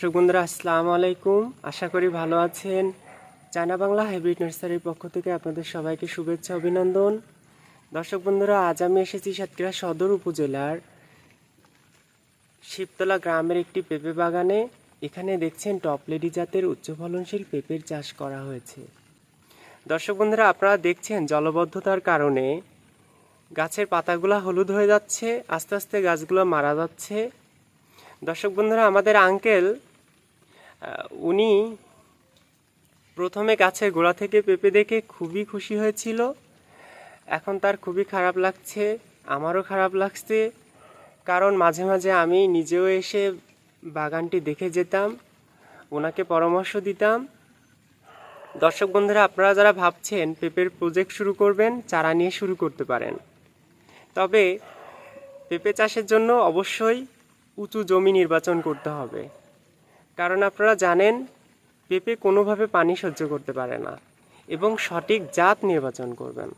দর্শক বন্ধুরা, আসসালামু আলাইকুম। আশা করি ভালো আছেন। চায়না বাংলা হাইব্রিড নার্সারির পক্ষ থেকে আপনাদের সবাইকে শুভেচ্ছা, অভিনন্দন। দর্শক বন্ধুরা, আজ আমি এসেছি সাতক্ষীরা সদর উপজেলার শিবতলা গ্রামের একটি পেঁপে বাগানে। এখানে দেখছেন টপলেডি জাতের উচ্চ ফলনশীল পেঁপের চাষ করা হয়েছে। দর্শক বন্ধুরা, আপনারা দেখছেন জলবদ্ধতার কারণে গাছের পাতাগুলো হলুদ হয়ে যাচ্ছে, আস্তে আস্তে গাছগুলো মারা যাচ্ছে। দর্শক বন্ধুরা, আমাদের আঙ্কেল উনি প্রথমে গাছের গোড়া থেকে পেঁপে দেখে খুবই খুশি হয়েছিল। এখন তার খুবই খারাপ লাগছে, আমারও খারাপ লাগছে। কারণ মাঝে মাঝে আমি নিজেও এসে বাগানটি দেখে যেতাম, ওনাকে পরামর্শ দিতাম। দর্শক বন্ধুরা, আপনারা যারা ভাবছেন পেঁপের প্রজেক্ট শুরু করবেন, চারা নিয়ে শুরু করতে পারেন। তবে পেঁপে চাষের জন্য অবশ্যই উঁচু জমি নির্বাচন করতে হবে। কারণ আপনারা জানেন, পেঁপে কোনোভাবে পানি সহ্য করতে পারে না এবং সঠিক জাত নির্বাচন করবেন।